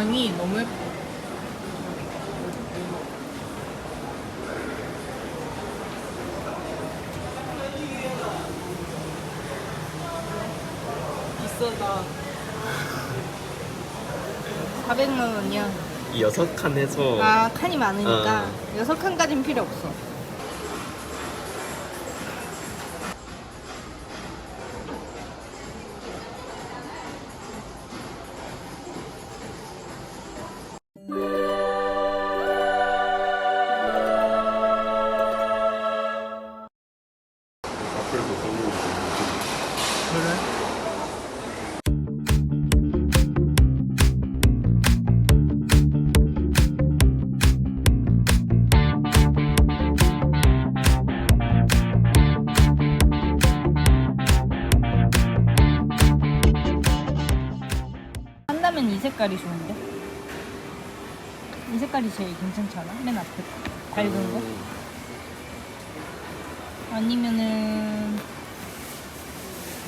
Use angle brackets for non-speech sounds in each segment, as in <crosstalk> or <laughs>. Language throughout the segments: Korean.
장이 너무 예뻐. 비싸다. 400만 원이야. 이 여섯 칸 해서 아 칸이 많으니까 어. 여섯 칸까진 필요 없어. 한다면 이 색깔이 좋은데? 이 색깔이 제일 괜찮지 않아? 맨 앞에 거. 밝은 거? 아니면은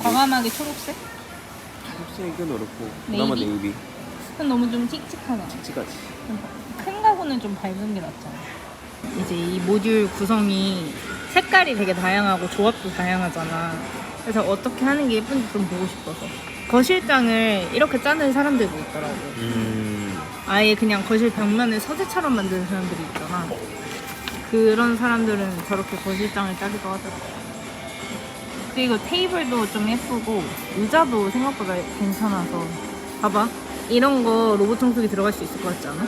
과감하게 초록색? 색은 어렵고 네이비? 그나마 네이비 그건 너무 좀 칙칙하다. 칙칙하지 큰 가구는 좀 밝은 게 낫잖아. 이제 이 모듈 구성이 색깔이 되게 다양하고 조합도 다양하잖아. 그래서 어떻게 하는 게 예쁜지 좀 보고 싶어서. 거실장을 이렇게 짜는 사람들도 있더라고. 음 아예 그냥 거실 벽면을 서재처럼 만드는 사람들이 있잖아. 그런 사람들은 저렇게 거실장을 짜기도 하더라고. 그리고 테이블도 좀 예쁘고 의자도 생각보다 괜찮아서 봐봐 이런 거 로봇 청소기 들어갈 수 있을 것 같지 않아?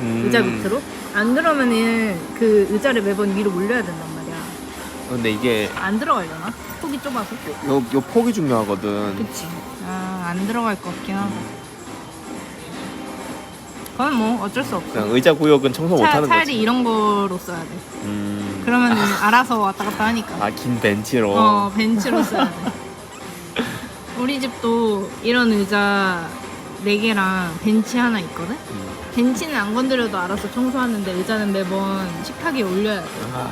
음. 의자 밑으로? 안 그러면은 그 의자를 매번 위로 올려야 된단 말이야. 근데 이게 안 들어가려나? 폭이 좁아서? 요, 요 폭이 중요하거든 그치. 아, 안 들어갈 것 같긴 하고. 그건 뭐 어쩔 수 없어. 그냥 의자 구역은 청소 차, 못하는 차라리 거지 이런 거로 써야 돼. 음. 그러면 은 알아서 왔다 갔다 하니까. 아 긴 벤치로 어, 벤치로 써야 돼. <laughs> 우리 집도 이런 의자 4개랑 벤치 하나 있거든? 음. 벤치는 안 건드려도 알아서 청소하는데 의자는 매번 식탁에 올려야 돼. 아,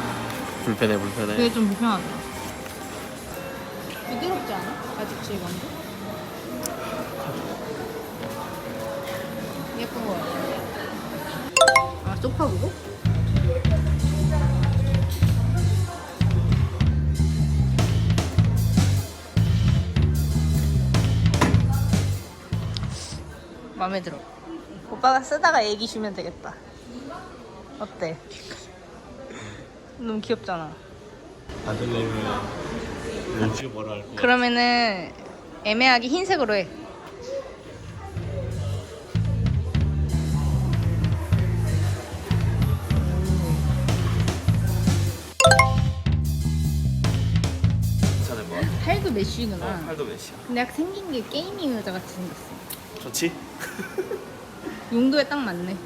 불편해 불편해 그게 좀 불편하더라. 부드럽지 않아? 아직 질감도? 예쁜 거 같은데. 아, 소파 보고? 마음에 들어. 오빠가 쓰다가 애기 주면 되겠다. 어때? 너무 귀엽잖아. 받으려면 뭔지 뭐라 할 거야 그러면은 애매하게 흰색으로 해. 괜찮을 것 같아 팔도 메쉬구나. 어, 팔도 몇이야 근데 약간 생긴 게 게이밍 의자 같이 생겼어. 좋지? 용도에 딱 맞네.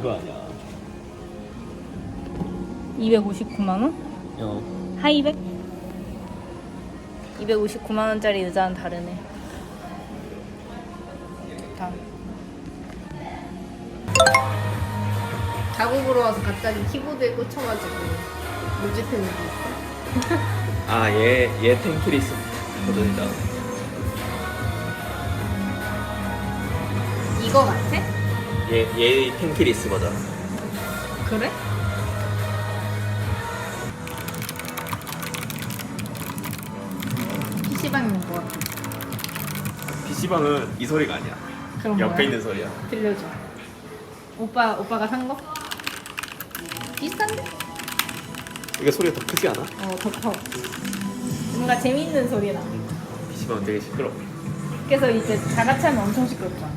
이거 아니야 259만 원? 어 하이백? 259만 원짜리 의자는 다르네. 좋다. 자국으로 와서 갑자기 키보드에 꽂혀가지고 무지템이 있어. 아 얘 얘 탱키리스 버전이다 이거 같아? 얘얘 탱키리스 버전 그래? PC방인 것 같아. PC방은 이 소리가 아니야 그럼 옆에 뭐야? 있는 소리야 들려줘. 오빠 오빠가 산 거? 비슷한데? 이게 소리가 더 크지 않아? 어, 더 커. 뭔가 재밌는 소리라. PC방은 되게 시끄러워 그래서 이제 다 같이 하면 엄청 시끄럽잖아.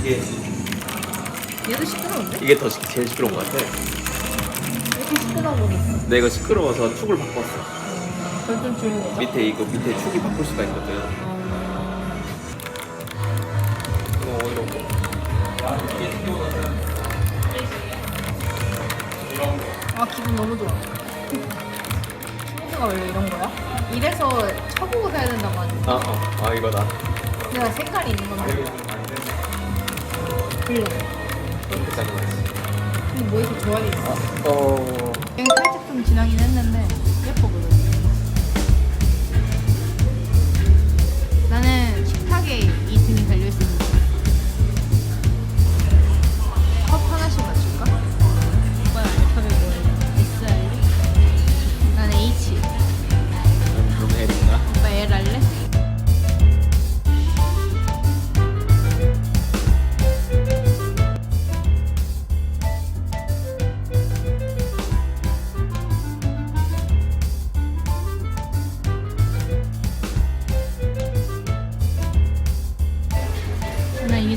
이게 얘도 시끄러운데? 이게 더 시, 제일 시끄러운 것 같아 이렇게 시끄러운 거 있어. 내가 시끄러워서 축을 바꿨어 그걸 좀 줄인 거죠? 밑에 이거 밑에 축이 바꿀 수가 있거든 어, 이거 거아 기분 너무 좋아. 키보드가 원래 이런 거야? 이래서 쳐보고 사야 된다고 하는데. 아, 어, 아 이거다 내가 색깔이 있는 건데. 블랙. 이렇게 짜증나지 근데 뭐 이렇게 조합이 있어? 어. 여기 살짝 좀 지나긴 했는데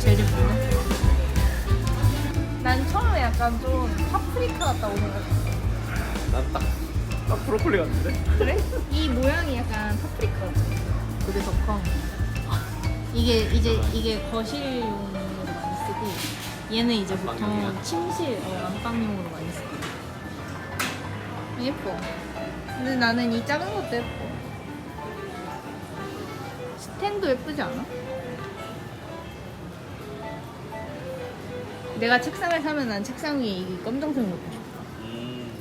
제일 예쁘네. 난 처음에 약간 좀 파프리카 같다고 생각했어. 난딱 딱 브로콜리 같은데? 그래? 이 모양이 약간 파프리카 같아. 그게 더 커. <laughs> 이게 이제 이게 거실용으로 많이 쓰고 얘는 이제 보통 침실 어, 안방용으로 많이 쓰고. 예뻐. 근데 나는 이 작은 것도 예뻐. 스탠도 예쁘지 않아? 내가 책상을 사면 난 책상 위에 이 검정색 놓고 싶어. 음.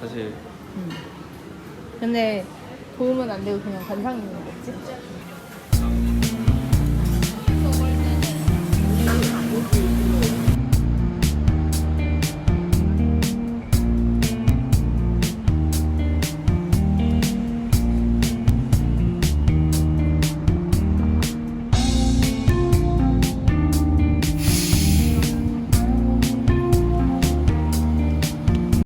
사실 근데 도움은 안 되고 그냥 관상 있는 거지.